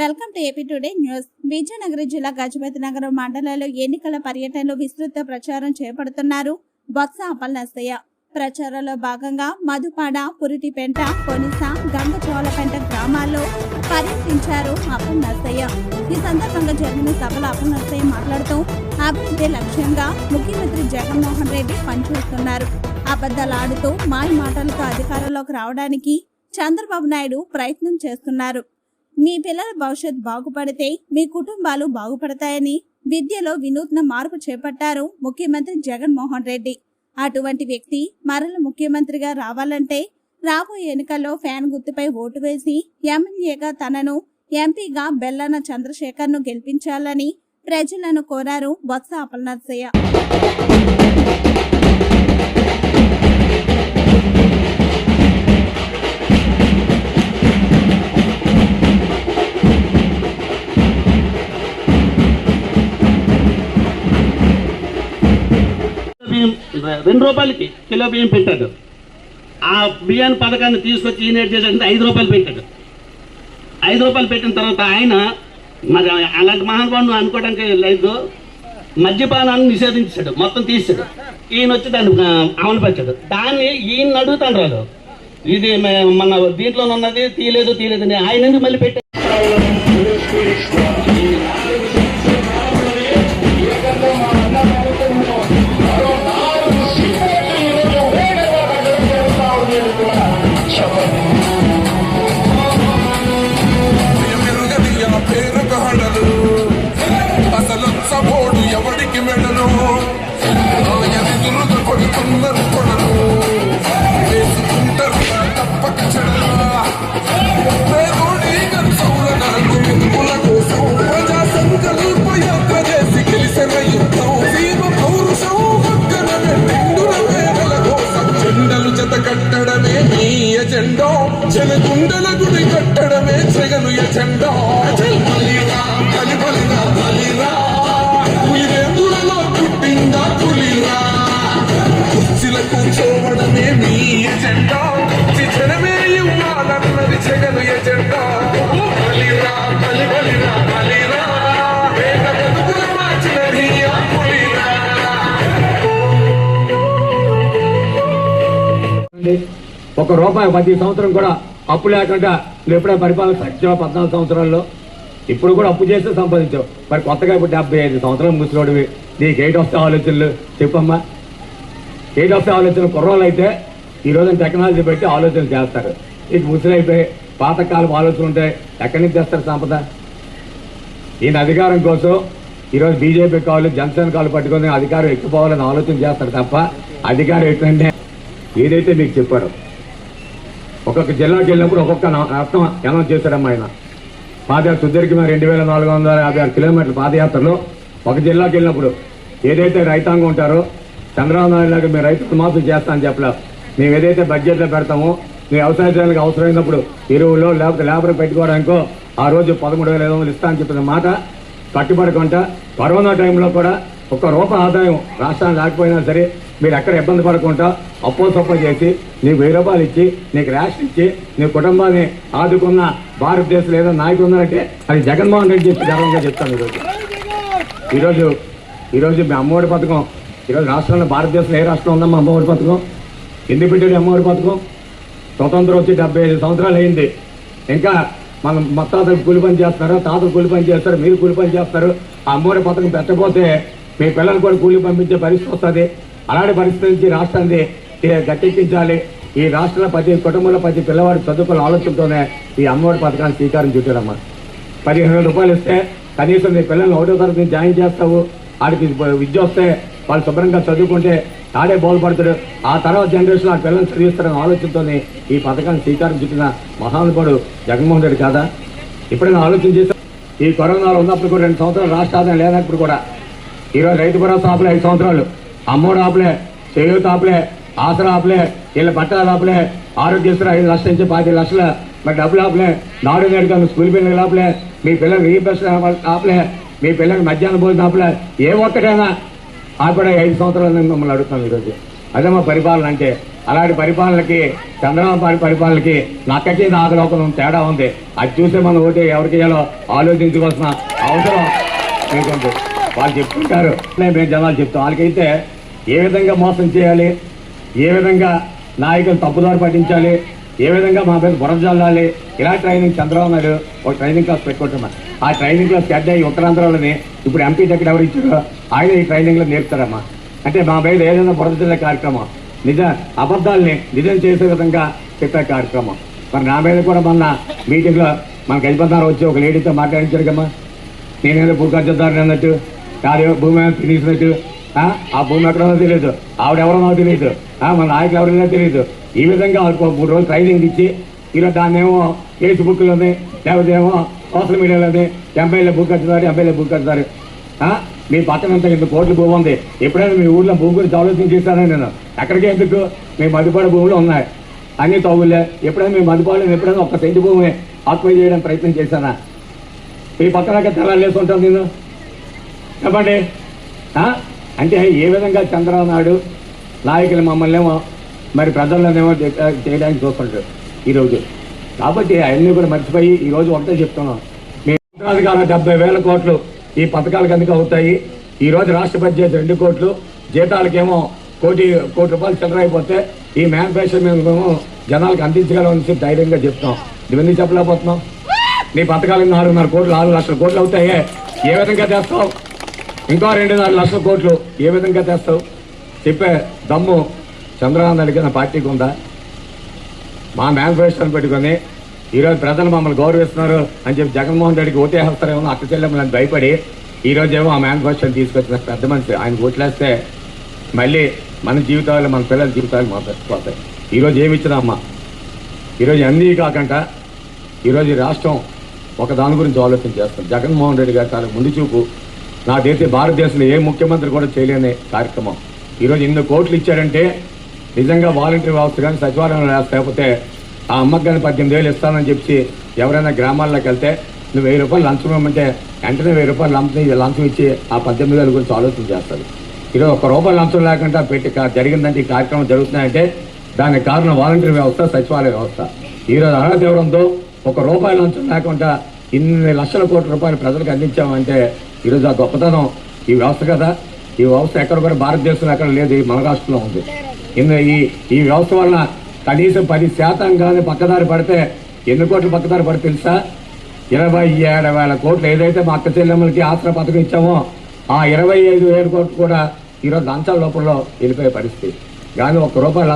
Welcome to AP today news. Vizianagaram జిల్లా గజపతి నగరం మండలంలో ఎన్నికల పర్యటనలో విస్తృత ప్రచారం చేపడుతున్నారు బొత్స అప్పలనస్తయ్య. ప్రచారంలో భాగంగా మధుపాడ పురిటిపెంట కొనిస గంగచోలపెంట గ్రామాల్లో పర్యటించారు అప్పలనస్తయ్య. ఈ సందర్భంగా జరిగిన సభలో అప్పలనస్తయ్య మాట్లాడుతూ అభివృద్ధి లక్ష్యంగా ముఖ్యమంత్రి జగన్మోహన్ రెడ్డి పనిచేస్తున్నారు. అబద్ధాలు ఆడుతూ మాయ మాటలతో అధికారంలోకి రావడానికి చంద్రబాబు నాయుడు ప్రయత్నం చేస్తున్నారు. మీ పిల్లల భవిష్యత్ బాగుపడితే మీ కుటుంబాలు బాగుపడతాయని విద్యలో వినూత్న మార్పు చేపట్టారు ముఖ్యమంత్రి జగన్మోహన్ రెడ్డి. అటువంటి వ్యక్తి మరల ముఖ్యమంత్రిగా రావాలంటే రాబోయే ఎన్నికల్లో ఫ్యాన్ గుర్తుపై ఓటు వేసి ఎమ్మెల్యేగా తనను ఎంపీగా బెల్లన చంద్రశేఖర్ను గెలిపించాలని ప్రజలను కోరారు బొత్స అపలనర్సయ్య రెండు రూపాయలకి కిలో బియ్యం పెట్టాడు. ఆ బియ్యాన్ని పథకాన్ని తీసుకొచ్చి ఈయన ఏం చేశాడంటే ఐదు రూపాయలు పెట్టాడు. ఐదు రూపాయలు పెట్టిన తర్వాత ఆయన మరి అలాంటి మహానుభావుడు అనుకోవడానికి లేదు. మద్యపానాన్ని నిషేధించాడు మొత్తం తీసాడు ఈయన వచ్చి దాన్ని అమలుపరిచాడు. దాన్ని ఈయన అడుగుతాడు రాదు ఇది మన దీంట్లో ఉన్నది తీయలేదు తీయలేదు అని ఆయన ఎందుకు మళ్ళీ పెట్టాడు ఎజెండో. జనగుండల గుడి కట్టడమే జగను ఎజెండో. బలిరా మీరెందులలో పుట్టిందా పులిరా. కుర్చీల కూర్చోవడమే మీ ఎజెండా. చిచడమే ఇవ్వాలన్నది జగను ఎజెండా. బలిరా బలి బలిరా బలిరా వేద బతుకులు మార్చినది ఆ పులిరా. ఉంది. ఒక రూపాయి ప్రతి సంవత్సరం కూడా అప్పు లేకుండా నువ్వు ఎప్పుడైనా పరిపాలన సత్యం పద్నాలుగు సంవత్సరాల్లో? ఇప్పుడు కూడా అప్పు చేస్తే సంపాదించావు. మరి కొత్తగా ఇప్పుడు డెబ్బై ఐదు సంవత్సరాలు ముసలోడివి నీకు ఏటి వస్తే ఆలోచనలు చెప్పమ్మా. ఏటి వస్తే ఆలోచన కుర్రోళ్ళు అయితే ఈ రోజున టెక్నాలజీ పెట్టి ఆలోచనలు చేస్తారు. నీకు ముసలైపోయి పాతకాలం ఆలోచనలు ఉంటాయి ఎక్కడి నుంచి తెస్తారు సంపద? ఈయన అధికారం కోసం ఈరోజు బీజేపీ కాళ్ళు జనసేన కాలు పట్టుకొని అధికారం ఎక్కిపోవాలని ఆలోచన చేస్తారు తప్ప అధికారం ఏంటంటే ఏదైతే మీకు చెప్పారో ఒక్కొక్క జిల్లాకి వెళ్ళినప్పుడు ఒక్కొక్క నా- అర్థం అనౌన్స్ చేశాడమ్మా ఆయన. పాదయాత్ర సుదీర్ఘమైన రెండు వేల నాలుగు వందల యాభై ఆరు కిలోమీటర్ల పాదయాత్రలో ఒక జిల్లాకి వెళ్ళినప్పుడు ఏదైతే రైతాంగం ఉంటారో చంద్రబాబు నాయుడు లాగా మేము రైతు మాఫీ చేస్తా అని మేము ఏదైతే బడ్జెట్లో పెడతామో మీ వ్యవసాయ చేయడానికి అవసరమైనప్పుడు ఎరువులో లేకపోతే లేబర్ పెట్టుకోవడానికో ఆ రోజు పదమూడు వేల ఐదు వందలు ఇస్తా అని చెప్పిన మాట కట్టుబడకుండా కరోనా టైంలో కూడా ఒక్క రూపాయి ఆదాయం రాష్ట్రానికి రాకపోయినా సరే మీరు ఎక్కడ ఇబ్బంది పడకుండా అప్పో సొప్ప చేసి నీకు వెయ్యి రూపాయలు ఇచ్చి నీకు రేషన్ ఇచ్చి నీ కుటుంబాన్ని ఆదుకున్న భారతదేశంలో ఏదో నాయకుడు ఉన్నారంటే అది జగన్మోహన్ రెడ్డి చెప్పి గర్వంగా చెప్తాను ఈరోజు. ఈరోజు ఈరోజు మీ అమ్మఒడి పథకం ఈరోజు రాష్ట్రంలో భారతదేశంలో ఏ రాష్ట్రం ఉందమ్మా అమ్మఒడి పథకం? ఎందుకు పెట్టాడు అమ్మఒడి పథకం? స్వతంత్రం వచ్చి డెబ్బై ఐదు సంవత్సరాలు అయింది. ఇంకా మనం మొత్తాతలు కూలి పని చేస్తారు తాతలు కూలి పని చేస్తారు మీరు కూలి పని చేస్తారు. ఆ అమ్మఒడి పథకం పెట్టకపోతే మీ పిల్లలు కూడా కూలి పంపించే పరిస్థితి వస్తుంది. అలాంటి పరిస్థితి నుంచి రాష్ట్రాన్ని గట్టెక్కించాలి ఈ రాష్ట్రంలో ప్రతి కుటుంబంలో ప్రతి పిల్లవాడు చదువుకున్న ఆలోచనతోనే ఈ అమ్మఒడి పథకాన్ని శ్రీకారం చుట్టారమ్మా పదిహేను వేల రూపాయలు ఇస్తే కనీసం నీ పిల్లల్ని ఒకటో తరగతి నుంచి జాయిన్ చేస్తావు. వాడికి విద్య వస్తే వాళ్ళు శుభ్రంగా చదువుకుంటే ఆడే బాగుపడతాడు ఆ తర్వాత జనరేషన్ ఆ పిల్లల్ని చదివిస్తారని ఆలోచనతోనే ఈ పథకాన్ని శ్రీకారం చుట్టిన మహానుభావుడు జగన్మోహన్ రెడ్డి కాదా? ఇప్పుడైనా ఆలోచన చేసా? ఈ కరోనాలో ఉన్నప్పుడు కూడా రెండు సంవత్సరాలు రాష్ట్ర ఆదాయం లేనప్పుడు కూడా ఈరోజు రైతు భరోసా ఆపలే ఐదు సంవత్సరాలు. అమ్మోడు ఆపలే చేయూత ఆపలే ఆసరా ఆపలే వీళ్ళ పట్టాలు ఆపలే ఆరోగ్యశ్రీ ఐదు లక్షల నుంచి పాతి లక్షల మరి డబ్బులు ఆపలే నాడు నేడు స్కూల్ పిల్లలు ఆపలే మీ పిల్లలు రీఇంబర్స్మెంట్ ఆపలే మీ పిల్లలకు మధ్యాహ్నం భోజనం ఆపలే ఏ ఒక్కటైనా ఆపడే ఐదు సంవత్సరాలు నేను మిమ్మల్ని అడుగుతాను ఈరోజు. అదే మా పరిపాలన అంటే అలాంటి పరిపాలనకి చంద్రబాబు నాయుడు పరిపాలనకి నక్కకి నాగలోకం తేడా ఉంది. అది చూసే మనం ఓటే ఎవరికి వేయాలో ఆలోచించుకోవాల్సిన అవసరం. మీకుంది వాళ్ళు చెప్తుంటారు. మేము జనాలు చెప్తాం. వాళ్ళకైతే ఏ విధంగా మోసం చేయాలి? ఏ విధంగా నాయకులు తప్పుదారు పట్టించాలి? ఏ విధంగా మా మీద బురద చల్లాలి? ఇలా ట్రైనింగ్ చంద్రబాబు నాయుడు ఒక ట్రైనింగ్ క్లాస్ పెట్టుకుంటున్నాం ఆ ట్రైనింగ్ క్లాస్ హెడ్ అయ్యి ఉత్తరాంధ్రలోని ఇప్పుడు ఎంపీ దగ్గర ఎవరు ఇచ్చారో ఆయన ఈ ట్రైనింగ్లో నేర్పుతారమ్మా. అంటే మా మీద ఏదైనా బురద కార్యక్రమం నిజ అబద్ధాలని నిజం చేసే విధంగా చెప్పే కార్యక్రమం. మరి నా మీద కూడా మొన్న మీటింగ్లో మన గజపతినారు వచ్చి ఒక లేడీతో మాట్లాడించారు కమ్మా. నేనేదో భూకర్జదారుని అన్నట్టు కాదు భూమి తినేసినట్టు ఆ? భూమి ఎక్కడో తెలియదు ఆవిడ ఎవరో నాకు తెలియదు మన నాయకులు ఎవరైనా తెలియదు ఈ విధంగా మూడు రోజులు ట్రైనింగ్ ఇచ్చి ఇలా దాన్ని ఏమో ఫేస్బుక్లోని లేకపోతే ఏమో సోషల్ మీడియాలోని ఎంపీఎల్ఏ బుక్ కట్టుతారు ఎంపీఎల్ఏ బుక్ కట్టుతారు. మీ పక్కన అంతా ఇంత కోట్ల భూమి ఉంది. ఎప్పుడైనా మీ ఊర్లో భూమి గురించి ఆలోచన చేశాను నేను? ఎక్కడికి ఎందుకు? మీ మదుపాడు భూములు ఉన్నాయి. అన్ని తవ్వులే. ఎప్పుడైనా మీ మధుపాడు ఎప్పుడైనా ఒక్క సెంటు భూమి ఆక్యుపై చేయడానికి ప్రయత్నం చేశానా? మీ పక్కన తెల్లాలేసి ఉంటాను నేను. చెప్పండి. అంటే ఏ విధంగా చంద్రబాబు నాయుడు నాయకులు మమ్మల్నేమో మరి ప్రజల్లోనేమో చేయడానికి చూస్తుంటారు ఈరోజు. కాబట్టి అవన్నీ కూడా మర్చిపోయి ఈరోజు ఒకటే చెప్తున్నాం. మీ పథకాలు డెబ్బై వేల కోట్లు ఈ పథకాలు కనుక అవుతాయి? ఈ రోజు రాష్ట్ర బడ్జెట్ రెండు కోట్లు జీతాలకేమో కోటి కోటి రూపాయలు చిల్లర అయిపోతే ఈ మేనిఫెస్టో మేము జనాలకు అందించగలమని ధైర్యంగా చెప్తాం ఇవన్నీ చెప్పలేకపోతున్నాం నీ పథకాలు నాలుగున్నర కోట్లు ఆరు లక్షల కోట్లు అవుతాయే. ఏ విధంగా చేస్తావు? ఇంకో నాలుగు లక్షల కోట్లు ఏ విధంగా తెస్తావు? చెప్పే దమ్ము చంద్రబాబు నాయుడుకి పార్టీకి ఉందా? మా మేనిఫెస్టోని పెట్టుకొని ఈరోజు ప్రజలు మమ్మల్ని గౌరవిస్తున్నారు అని చెప్పి జగన్మోహన్ రెడ్డికి ఓటేస్తారేమో అక్క చెల్లెమ్మని భయపడి ఈరోజు ఏమో ఆ మేనిఫెస్టోని తీసుకొచ్చిన పెద్ద మనిషి. ఆయన ఓట్లేస్తే మళ్ళీ మన జీవితాలు మన పిల్లల జీవితాలు మాట్లాడిపోతాయి ఈరోజు ఏమి ఇచ్చినామ్మా ఈరోజు అన్నీ కాకుండా ఈరోజు రాష్ట్రం ఒక దాని గురించి ఆలోచన చేస్తాం జగన్మోహన్ రెడ్డి గారు చాలా ముందు చూపు నాకైతే భారతదేశంలో ఏ ముఖ్యమంత్రి కూడా చేయలేని కార్యక్రమం. ఈరోజు ఎన్నో కోట్లు ఇచ్చారంటే నిజంగా వాలంటీర్ వ్యవస్థ కానీ సచివాలయం లేకపోతే ఆ అమ్మకి కానీ పద్దెనిమిది వేలు ఇస్తానని చెప్పి ఎవరైనా గ్రామాల్లోకి వెళ్తే నువ్వు వెయ్యి రూపాయలు లంచం ఇవ్వమంటే వెంటనే వెయ్యి రూపాయలు లంచం లంచం ఇచ్చి ఆ పద్దెనిమిది వేల గురించి ఆలోచన చేస్తారు ఈరోజు ఒక రూపాయలు లంచం లేకుండా పెట్టి జరిగిందంటే ఈ కార్యక్రమం జరుగుతున్నాయంటే దానికి కారణం వాలంటీర్ వ్యవస్థ సచివాలయ వ్యవస్థ. ఈరోజు అర్హత ఎవరంతో ఒక రూపాయి లంచం లేకుండా ఇన్ని లక్షల కోట్ల రూపాయలు ప్రజలకు అందించామంటే ఈరోజు ఆ గొప్పతనం ఈ వ్యవస్థ కదా. ఈ వ్యవస్థ ఎక్కడ కూడా భారతదేశంలో ఎక్కడ లేదు ఈ మన రాష్ట్రంలో ఉంది. ఇన్ని ఈ ఈ వ్యవస్థ వలన కనీసం పది శాతం కానీ పక్కదారి పడితే ఎన్ని కోట్లు పక్కదారి పడి తెలుసా? ఇరవై ఏడు వేల కోట్లు ఏదైతే మా అక్క చెల్లెమ్మలకి ఆసరా పథకం ఇచ్చామో ఆ ఇరవై ఐదు వేల కోట్లు కూడా ఈరోజు లంచాల లోపల వెళ్ళిపోయే పరిస్థితి. కానీ ఒక్క రూపాయి